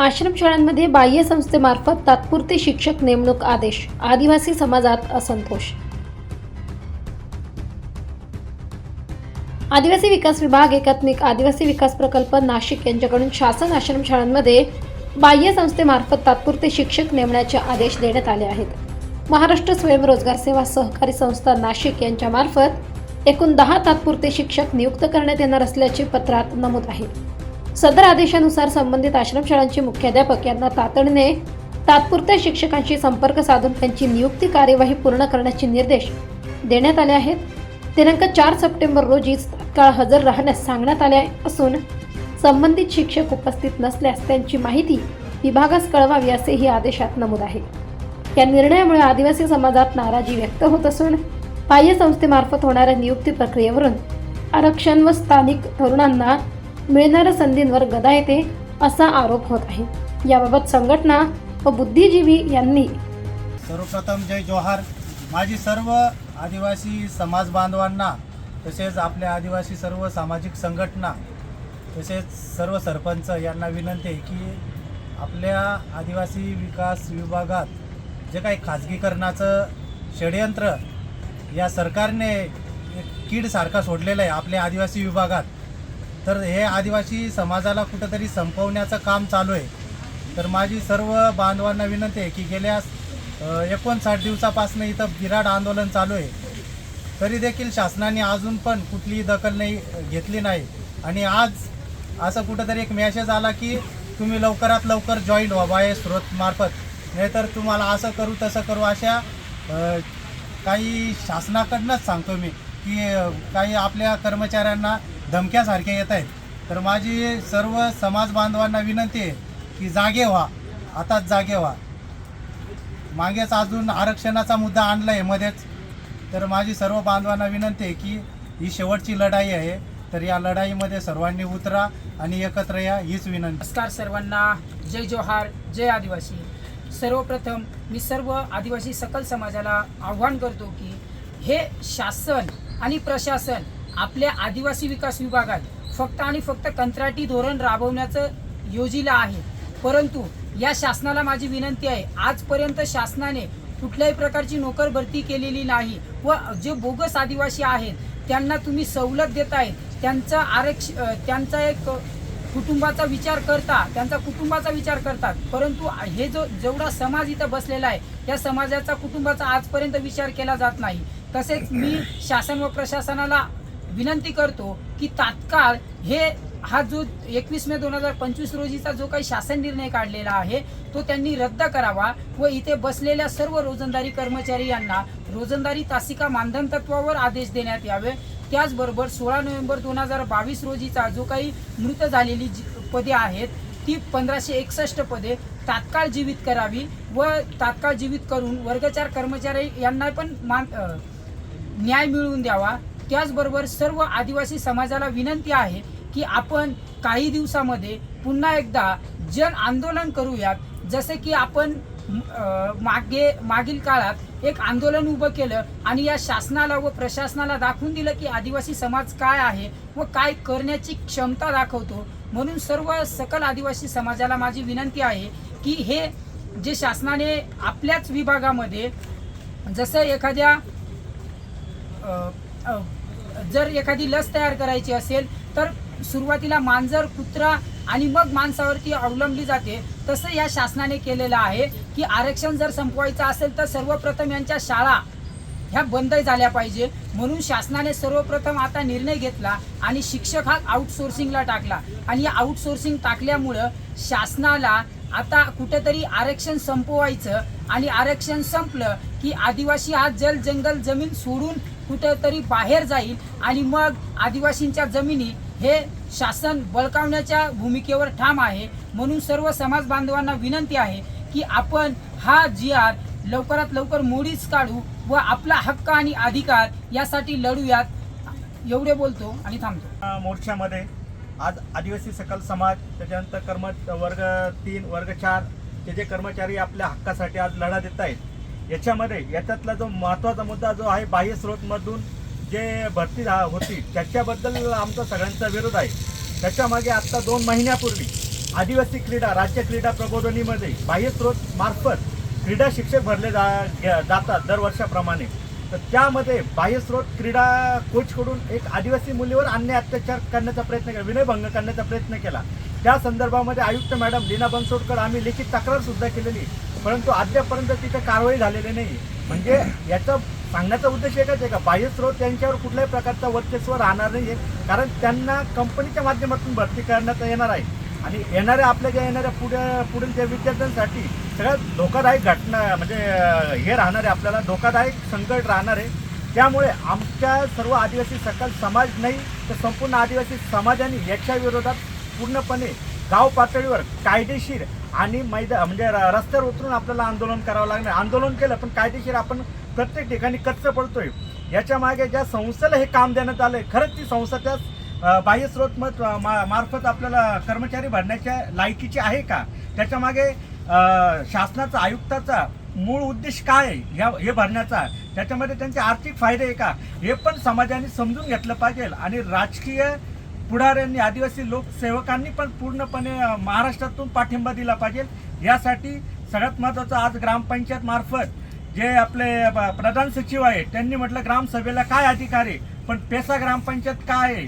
आश्रमशाळांमध्ये बाह्य संस्थेमार्फत तात्पुरते शिक्षक नेमणूक आदेश. आदिवासी समाजात असंतोष. आदिवासी विकास विभाग एकात्मिक आदिवासी विकास प्रकल्प नाशिक यांच्याकडून शासन आश्रमशाळांमध्ये बाह्य संस्थेमार्फत तात्पुरते शिक्षक नेमण्याचे आदेश देण्यात आले आहेत. महाराष्ट्र स्वयंरोजगार सेवा सहकारी संस्था नाशिक यांच्यामार्फत एकूण दहा तात्पुरते शिक्षक नियुक्त करण्यात येणार असल्याचे पत्रात नमूद आहे. सदर आदेशानुसार संबंधित आश्रमशाळांचे मुख्याध्यापक यांना तातडीने तात्पुरत्या शिक्षकांशी संपर्क साधून त्यांची नियुक्ती कार्यवाही पूर्ण करण्याचे निर्देश देण्यात आले आहेत. दिनांक चार सप्टेंबर रोजी तात्काळ हजर राहण्यास सांगण्यात आले असून संबंधित शिक्षक उपस्थित नसल्यास त्यांची माहिती विभागास कळवावी असेही आदेशात नमूद आहे. या निर्णयामुळे आदिवासी समाजात नाराजी व्यक्त होत असून बाह्य संस्थेमार्फत होणाऱ्या नियुक्ती प्रक्रियेवरून आरक्षण व स्थानिक तरुणांना मिळणाऱ्या संधींवर गदा येते असा आरोप होत आहे. याबाबत संघटना व बुद्धिजीवी यांनी सर्वप्रथम जय जोहार. माझी सर्व आदिवासी समाज बांधवांना तसेच आपल्या आदिवासी सर्व सामाजिक संघटना तसेच सर्व सरपंच यांना विनंती आहे की आपल्या आदिवासी विकास विभागात जे काही खाजगीकरणाचं षडयंत्र या सरकारने एक कीडसारखा सोडलेलं आहे आपल्या आदिवासी विभागात. तर हे आदिवासी समाजाला कुठंतरी संपवण्याचं काम चालू आहे. तर माझी सर्व बांधवांना विनंती आहे की गेल्या एकोणसाठ दिवसापासून इथं बिराड आंदोलन चालू आहे. तरी देखील शासनाने अजून पण कुठलीही दखल नाही घेतली नाही. आणि आज असं कुठंतरी एक मॅसेज आला की तुम्ही लवकरात लवकर जॉईन व्हा बाय स्रोतमार्फत नाहीतर तुम्हाला असं करू तसं करू अशा काही शासनाकडनंच सांगतो मी की काही आपल्या कर्मचाऱ्यांना धमक्यासारख्या येत आहेत. तर माझी सर्व समाज बांधवांना विनंती आहे की जागे व्हा. आताच जागे व्हा. मागेच अजून आरक्षणाचा मुद्दा आणला आहे मध्येच. तर माझी सर्व बांधवांना विनंती आहे की ही शेवटची लढाई आहे. तर या लढाईमध्ये सर्वांनी उतरा आणि एकत्र या हीच विनंती. नमस्कार सर्वांना. जय जोहार. जय आदिवासी. सर्वप्रथम मी सर्व आदिवासी सकल समाजाला आव्हान करतो की हे शासन आणि प्रशासन आपल्या आदिवासी विकास विभागात फक्त आणि फक्त कंत्राटी धोरण राबवण्याचं योजिलं आहे. परंतु या शासनाला माझी विनंती आहे आजपर्यंत शासनाने कुठल्याही प्रकारची नोकर भरती केलेली नाही व जे बोगस आदिवासी आहेत त्यांना तुम्ही सवलत देताय त्यांचं आरक्ष त्यांचा एक कुटुंबाचा विचार करता त्यांचा कुटुंबाचा विचार करतात. परंतु हे जो जेवढा समाज इथं बसलेला आहे त्या समाजाचा कुटुंबाचा आजपर्यंत विचार केला जात नाही. तसेच मी शासन व प्रशासनाला विनंती करतो की तात्काळ हे हा जो एकवीस मे दोन हजार पंचवीस रोजीचा जो काही शासन निर्णय काढलेला आहे तो त्यांनी रद्द करावा व इथे बसलेल्या सर्व रोजंदारी कर्मचारी यांना रोजंदारी तासिका मानधन तत्वावर आदेश देण्यात यावे. त्याचबरोबर सोळा नोव्हेंबर दोन हजार बावीस रोजीचा जो काही मृत झालेली जी- पदे आहेत ती पंधराशे एकसष्ट पदे तात्काळ जीवित करावी व तात्काळ जीवित करून वर्गचार कर्मचारी यांना पण मान न्याय मिळवून द्यावा. त्याचबरोबर सर्व आदिवासी समाजाला विनंती आहे की आपण काही दिवसामध्ये पुन्हा एकदा जन आंदोलन करूयात. जसे की आपण मागे मागील काळात एक आंदोलन उभं केलं आणि या शासनाला व प्रशासनाला दाखवून दिलं की आदिवासी समाज काय आहे व काय करण्याची क्षमता दाखवतो. म्हणून सर्व सकल आदिवासी समाजाला माझी विनंती आहे की हे जे शासनाने आपल्याच विभागामध्ये जसं एखाद्या जर एखादी लस तयार करायची असेल तर सुरुवातीला मांजर कुत्रा आणि मग माणसावरती अवलंबली जाते. तसं या शासनाने केलेलं आहे की आरक्षण जर संपवायचं असेल तर सर्वप्रथम यांच्या शाळा ह्या बंद झाल्या पाहिजे. म्हणून शासनाने सर्वप्रथम आता निर्णय घेतला आणि शिक्षक हा आउटसोर्सिंगला टाकला. आणि या आउटसोर्सिंग टाकल्यामुळं शासनाला आता कुठेतरी आरक्षण संपवायचं आणि आरक्षण संपलं की आदिवासी हा जल जंगल जमीन सोडून कुठेतरी बाहेर जाईल आणि मग आदिवासींच्या जमिनी हे शासन बळकावण्याच्या भूमिकेवर ठाम आहे. म्हणून सर्व समाज बांधवांना विनंती आहे की आपण हा जी आर लवकरात लवकर मोडीच काढू व आपला हक्क आणि अधिकार यासाठी लढूयात. एवढे बोलतो आणि थांबतो. मोर्चामध्ये आज आदिवासी सकल समाज त्याच्यानंतर कर्म वर्ग तीन वर्ग चार ते जे कर्मचारी आपल्या हक्कासाठी आज लढा देत आहेत याच्यामध्ये याच्यातला जो महत्त्वाचा मुद्दा जो आहे बाह्य स्रोतमधून जे भरती झा- होती त्याच्याबद्दल आमचा सगळ्यांचा विरोध आहे. त्याच्यामागे आत्ता दोन महिन्यापूर्वी आदिवासी क्रीडा राज्य क्रीडा प्रबोधनीमध्ये बाह्य स्रोत मार्फत क्रीडा शिक्षक भरले जा जातात दरवर्षाप्रमाणे. तर त्यामध्ये बाह्य स्रोत क्रीडा कोचकडून एक आदिवासी मुलीवर अन्याय अत्याचार करण्याचा प्रयत्न केला विनयभंग करण्याचा प्रयत्न केला. त्या संदर्भामध्ये आयुक्त मॅडम लीना बनसोडकर आम्ही लिखित तक्रारसुद्धा केलेली. परंतु अद्यापर्यंत तिथे कारवाई झालेली नाही म्हणजे याचा सांगण्याचा उद्देश एकच आहे का? बाह्य स्रोत त्यांच्यावर कुठल्याही प्रकारचा वर्चस्व राहणार नाही आहे कारण त्यांना कंपनीच्या माध्यमातून भरती करण्यात येणार आहे. आणि येणाऱ्या आपल्या ज्या येणाऱ्या पुढे पुढील ज्या विद्यार्थ्यांसाठी सगळ्यात धोकादायक घटना म्हणजे हे राहणार आहे आपल्याला. धोकादायक संकट राहणार आहे. त्यामुळे आमच्या सर्व आदिवासी सकल समाज नाही तर संपूर्ण आदिवासी समाजाने याच्या विरोधात पूर्णपणे गाव पातळीवर कायदेशीर आणि मैदा म्हणजे र- रस्त्यावर उतरून आपल्याला आंदोलन करावं लागणार. आंदोलन केलं पण कायदेशीर आपण प्रत्येक ठिकाणी कच्च पडतोय. याच्या मागे ज्या संस्थेला हे काम देण्यात आलंय खरंच ती संस्था त्या अ, बाह्य स्रोत मत मा- मार्फत आपल्याला कर्मचारी भरण्याच्या लायकीची आहे का? त्याच्यामागे शासनाचा आयुक्ताचा मूळ उद्देश काय आहे? ह्या हे भरण्याचा. त्याच्यामध्ये त्यांचे आर्थिक फायदे आहे का? हे पण समाजाने समजून घेतलं पाहिजे. आणि राजकीय पुढाऱ्यांनी आदिवासी लोकसेवकांनी पण पूर्णपणे महाराष्ट्रातून पाठिंबा दिला पाहिजे. यासाठी सगळ्यात महत्त्वाचं आज ग्रामपंचायत मार्फत जे आपले प्रधान सचिव आहे त्यांनी म्हटलं ग्रामसभेला काय अधिकार आहे? पण पेसा ग्रामपंचायत काय आहे?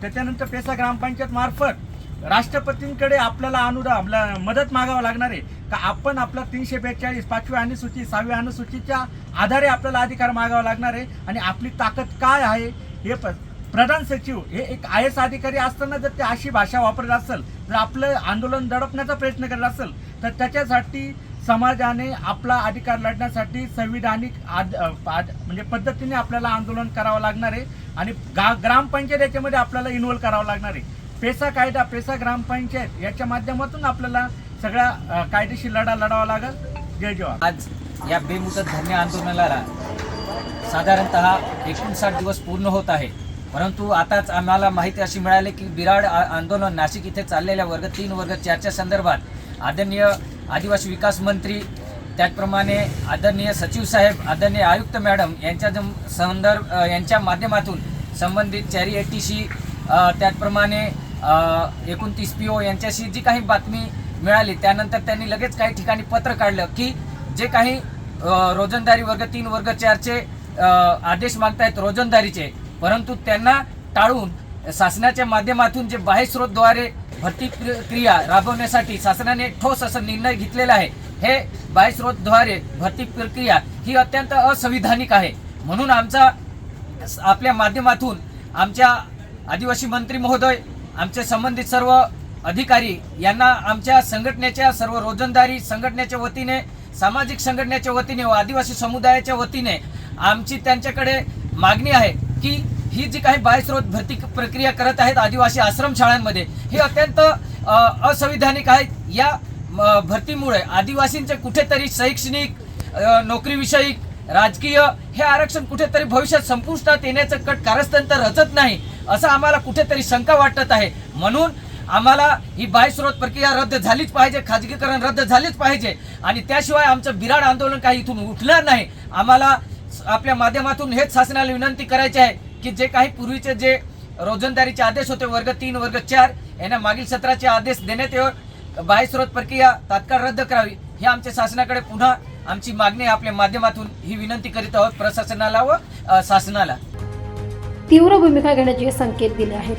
त्याच्यानंतर पेसा ग्रामपंचायत मार्फत राष्ट्रपतींकडे आपल्याला अनुदान आपला मदत मागावं लागणार आहे. का आपण आपला तीनशे बेचाळीस पाचव्या अनुसूची सहाव्या अनुसूचीच्या आधारे आपल्याला अधिकार मागावा लागणार आहे? आणि आपली ताकद काय आहे? हे पण प्रधान सचिव हे एक आय एस अधिकारी असताना जर ते अशी भाषा वापरत असेल जर आपलं आंदोलन दडपण्याचा प्रयत्न करत असेल तर त्याच्यासाठी समाजाने आपला अधिकार लढण्यासाठी संविधानिक आद आद- म्हणजे पद्धतीने आपल्याला आंदोलन करावं लागणार आहे आणि गा ग्रामपंचायत याच्यामध्ये आपल्याला इन्व्हॉल्व करावं लागणार आहे. पेसा कायदा पेसा ग्रामपंचायत याच्या माध्यमातून आपल्याला सगळ्या कायदेशीर लढा लढावा लागेल. जय जवान. आज या बेमुदत धान्य आंदोलनाला साधारणतः एकोणसाठ दिवस पूर्ण होत आहे. परंतु आताच आम्हाला माहिती अशी मिळाली की बिराड आ- आंदोलन नाशिक इथे चाललेल्या वर्ग तीन वर्ग चारच्या संदर्भात आदरणीय आदिवासी विकास मंत्री त्याचप्रमाणे आदरणीय सचिव साहेब आदरणीय आयुक्त मॅडम यांच्या जम- संदर्भ यांच्या माध्यमातून संबंधित चॅरिएटीशी त्याचप्रमाणे एकोणतीस पी ओ यांच्याशी जी काही बातमी मिळाली त्यानंतर त्यांनी लगेच काही ठिकाणी पत्र काढलं की जे काही रोजंदारी वर्ग तीन वर्ग चारचे आदेश मागतायत रोजंदारीचे परंतु त्यांना टाळून शासनाच्या माध्यमातून जे बाह्यस्रोतद्वारे भरती क्रिया राबवण्यासाठी शासनाने ठोस असा निर्णय घेतलेला आहे हे बाह्यस्रोतद्वारे भरती प्रक्रिया ही अत्यंत असंविधानिक आहे. म्हणून आमचा आपल्या माध्यमातून आमच्या आदिवासी मंत्री महोदय आमचे संबंधित सर्व अधिकारी यांना आमच्या संघटनेच्या सर्व रोजंदारी संघटनेच्या वतीने सामाजिक संघटनेच्या वतीने व आदिवासी समुदायाच्या वतीने आमची त्यांच्याकडे मागणी आहे. की ही जी काही बायस्रोत भरती प्रक्रिया करत आहेत आदिवासी आश्रमशाळांमध्ये हे अत्यंत असंविधानिक आहेत. या म, भरतीमुळे आदिवासींचे कुठेतरी शैक्षणिक नोकरीविषयक राजकीय हे आरक्षण कुठेतरी भविष्यात संपुष्टात येण्याचं कट कारस्थान तर रचत नाही असं आम्हाला कुठेतरी शंका वाटत आहे. म्हणून आम्हाला ही बाह्यस्रोत प्रक्रिया रद्द झालीच पाहिजे खाजगीकरण रद्द झालीच पाहिजे. आणि त्याशिवाय आमचं बिराड आंदोलन काही इथून उठणार नाही. आम्हाला आपल्या माध्यमातून हेच शासनाला विनंती करायची आहे की जे काही पूर्वीचे जे रोजंदारीचे आदेश होते वर्ग तीन वर्ग चार यांना मागील सत्राचे आदेश देण्यात येऊन बाह्यस्रोत प्रक्रिया तात्काळ रद्द करावी ही आमच्या शासनाकडे पुन्हा आमची मागणी आपल्या माध्यमातून ही विनंती करीत आहोत प्रशासनाला व शासनाला. तीव्र भूमिका घेण्याचे संकेत दिले आहेत.